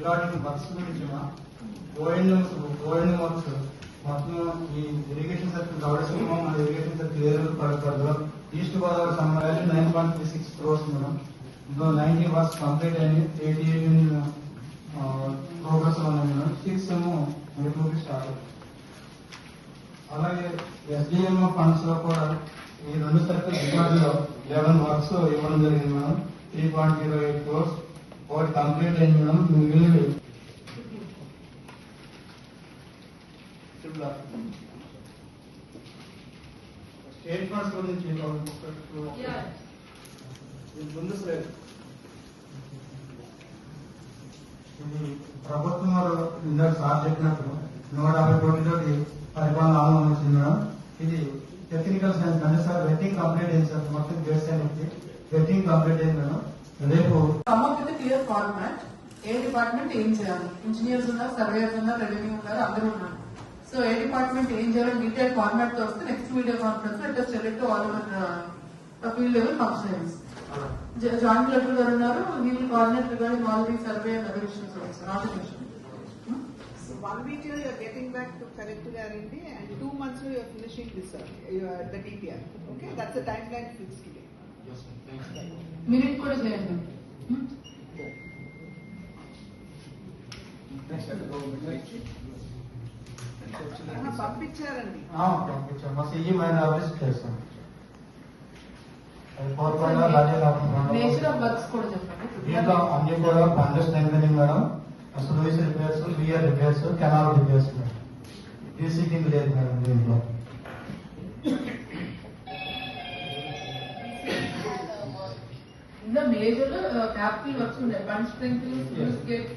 Regarding works గురించి ఓఎన్ఎంస్ ONM works మొత్తం ఈ ఇరిగేషన్ సర్కిల్ గౌడసింహం మన ఇరిగేషన్ సర్కిల్ ఏదో పడతారు? East Godavari summer nine point three six crores madam. ఇందులో నైన్టీ వర్క్స్ కంప్లీట్ అయింది. ఎయిటీ ఎయిట్ ప్రోగ్రెస్లో ఉన్నాయి మేడం. సిక్స్ ఏమో స్టార్ట్ అవుతుంది అలాగే ఎస్డిఎం ఫండ్స్లో కూడా ఈ రెండు సర్కిల్ రికార్డులో లెవెన్ వర్క్స్ ఇవ్వడం జరిగింది madam. Three point zero eight crores ఒకటి కంప్లీట్ అయింది మేడం మిగిలినవి స్టేట్ ఫండ్స్ గురించి ముందు ఇది ప్రభుత్వం వారు ఇందాక సార్ చెప్పినట్టు నూట యాభై కోట్లతోటి పరిపాలన ఆమోదం వచ్చింది మేడం. ఇది టెక్నికల్ సైన్స్ అంటే సార్ వెట్టింగ్ కంప్లీట్ అయింది సార్. మొత్తం గేట్ సైన్స్ వెట్టింగ్ కంప్లీట్ అయింది మేడం. రేపు విత్ క్లియర్ ఫార్మాట్ ఏ డిపార్ట్మెంట్ ఏం చేయాలి? ఇంజనీర్స్ ఉన్నారు సర్వేయర్స్ ఉన్నారు రెవెన్యూ ఉన్నారు అందరూ ఉన్నారు. సో ఏ డిపార్ట్మెంట్ ఏం చేయాలి డీటెయిల్ ఫార్మాట్తో వస్తే నెక్స్ట్ వీడియో కాన్ఫరెన్స్లో it select all over field level functionaries joint collector గారు ఉన్నారు వీళ్ళు coordinate regarding all the survey and other issues also not So one week you are getting back to collector R&D and two months you are finishing this, uh, you are the DPR. Okay, minute కూడా చేయండి పంపించారండి పంపించాం మా CE మైన office చేస్తాం nature works కూడా చెప్పండి దీంట్లో అన్ని కూడా bunder strength madam service repairs BR repairs canal repairs madam డీసీకింగ్ లేదు మేజర్ క్యాపిటల్ వర్క్స్ ఉన్నాయి బండ్ స్ట్రెంగ్ గేట్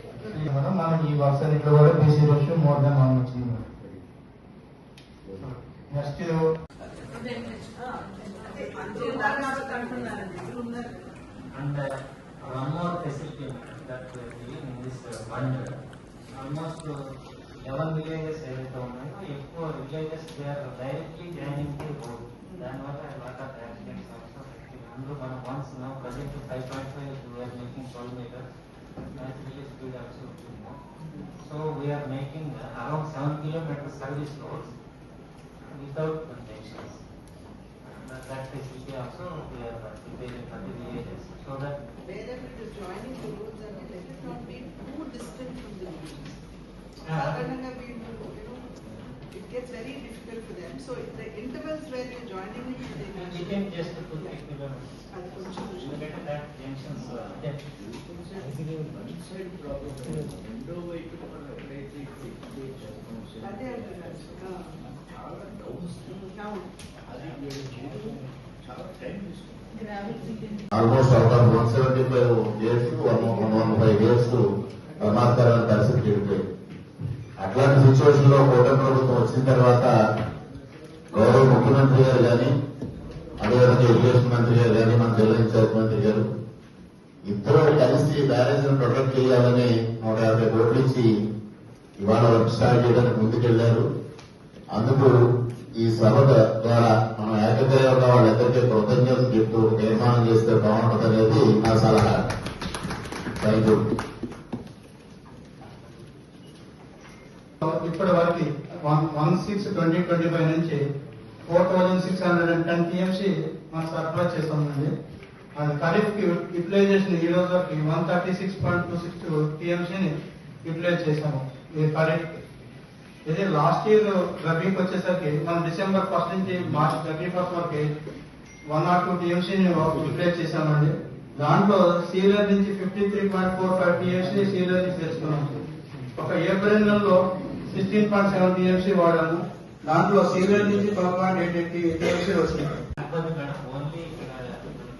మేడం మనం ఈ వర్క్స్ అన్నింటిలో కూడా BC ratio more than one వచ్చింది madam next And uh, one more facility that we are giving in this uh, fund, almost eleven villages ఏదైతే ఉన్నాయో ఎక్కువ villages they are directly joining the road. దానివల్ల lot of accidents also हम लोग once now present to 5.5 we are making collimator That's really speed also too more. So we are making around 7 kilometer service roads without conventions. That facility also we are preparing for the villages so that. Wherever it is joining So the intervals where you're joining it, they we can just put the kilometers. అది కొంచెం Look at that junctions. అదే అంటున్నారు. ఆ. అవును. Almost of one seventy five years one one one five years ప్రమాదకరమైన పరిస్థితి అట్లాంటి సిచ్యువేషన్లో కూటమి ప్రభుత్వం వచ్చిన తర్వాత గౌరవ ముఖ్యమంత్రి గారు కానీ అదేవిధంగా ఇరిగేషన్ మంత్రి గారు కానీ మన జిల్లా ఇన్ఛార్జ్ మంత్రి గారు ఇద్దరు కలిసి బ్యాలెన్స్ ప్రొటెక్ట్ చేయాలని నూట యాభై కోట్లు ఇచ్చి ఇవాళ వర్క్ స్టార్ట్ చేయడానికి ముందుకెళ్ళారు. అందుకు ఈ సభ ద్వారా మనం ఏకగ్రీవంగా వాళ్ళందరికీ కృతజ్ఞతలు చెప్తూ నిర్మాణం చేస్తే బాగుంటుంది అనేది నా సలహా. థ్యాంక్ యూ ఇప్పటి వరకు one one six twenty twenty five నుంచి four thousand six hundred and ten TMC మనం సరఫరా చేస్తామండి. అది ఖరీఫ్ యూటిలైజేషన్ ఈ రోజు వరకు one thirty six point two six టీఎంసీని utilize చేశాము. ఈ ఖరీఫ్ ఇది లాస్ట్ ఇయర్ రబీకి వచ్చేసరికి మనం డిసెంబర్ ఫస్ట్ నుంచి మార్చ్ థర్టీ ఫస్ట్ వరకు వన్ ఆర్ టూ టీఎంసీని యూటిలైజ్ చేశామండి. దాంట్లో సీరియల్ నుంచి fifty three point four five TMC sealer నుంచి తెచ్చుకున్నాం. ఒక ఏప్రిల్ నెలలో సిక్స్టీన్ పాయింట్ సెవెన్ టీఎంసీ వాడాము దాంట్లో సీరియల్ నుంచి twelve point eight eight TMC వచ్చింది ఇబ్బంది మేడం ఓన్లీ ఇక్కడ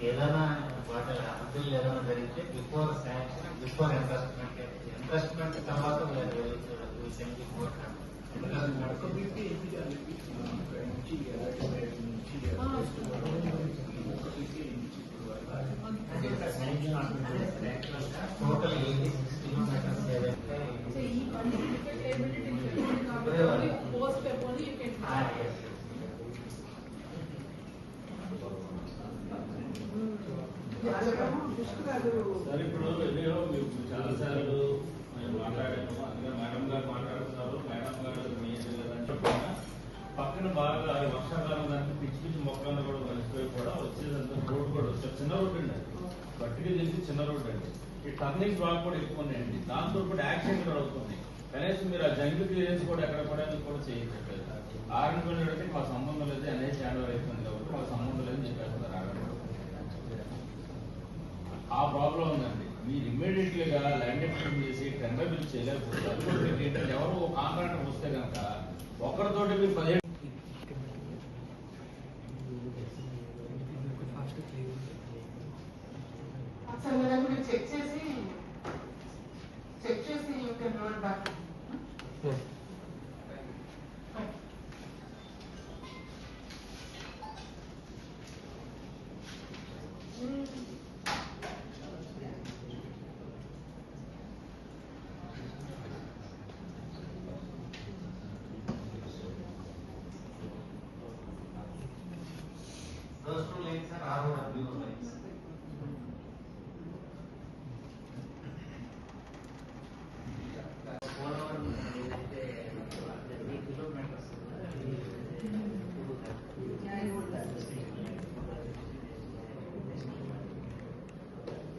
ఏదైనా వాటి అభివృద్ధి ఏదైనా జరిగితే before sanction before investment investment తర్వాత centi four total eighty six kilometres ఏదైతే సార్ ఇప్పుడు ఎన్నో చాలా సార్లు నేను అందుకే మేడం గారు మాట్లాడుతున్నారు. మేడం గారు మీ లేదని పక్కన బాగా వర్షాకాలం దానికి పిచ్చి పిచ్చి మొక్కలను కూడా కలిసిపోయి కూడా వచ్చేదంతా రోడ్ కూడా వచ్చారు చిన్న రోడ్ అండి గట్టిగా తెలిసి చిన్న రోడ్ అండి. ఈ టర్నింగ్ బాగా కూడా ఎక్కువ ఉన్నాయండి. దాంతో కూడా యాక్సిడెంట్ కూడా అవుతుంది కనీసం మీరు ఆ జంగ్ క్లియరెన్స్ కూడా ఎక్కడ కూడా కూడా చేయట్లేదు. ఆర్ఎన్ వెళ్ళడానికి మా సంబంధం లేదు. అనేది హ్యాండ్ అయిపోయింది కాబట్టి మాకు సంబంధం లేదని చెప్పేస్తున్నారు. ఆ ప్రాబ్లం ఉందండి. మీరు ఇమ్మీడియట్గా ల్యాండ్ ఎక్స్టెండ్ చేసి టెండర్ బిల్ చేయలేకపోతే అది కూడా ఏంటంటే ఎవరో ఒక కాంట్రాక్టర్ వస్తే కనుక ఒకరితోటి మీరు పదిహేడు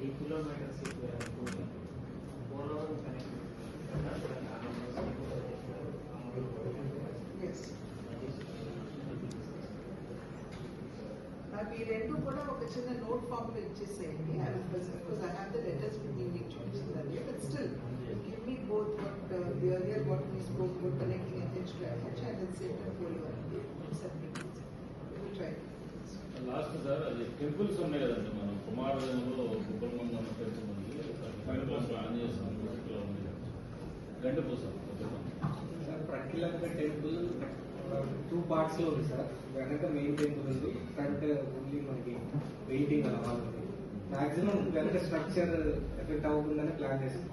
త్రీ కిలోమీటర్స్ పోలవరం Yes. నాకు ఈ రెండు కూడా ఒక చిన్న నోట్ ఫామ్ లో ఇచ్చేసేయండి I because I have the letters with me మీకు చూపించిందండి but still give me both what the earlier what me spoke good connecting NH to NH and then same to పోలివర్ try last sir అది temples ఉన్నాయి కదండి మనం కుమారదేవంలో కుటుంబంలో ఉన్న temple ఉంది temples Anjaneya Swamy గుడిలో ఉంది గంటపూస సార్ ప్రఖ్యాత టెంపుల్ టూ పార్ట్స్లో ఉంది సార్. వెనక మెయిన్ టెంపుల్ ఉంది ఫ్రంట్ ఓన్లీ మనకి పెయింటింగ్ అలా ఉంది. మాక్సిమం వెనక స్ట్రక్చర్ ఎఫెక్ట్ అవుతుందని ప్లాన్ చేస్తాం.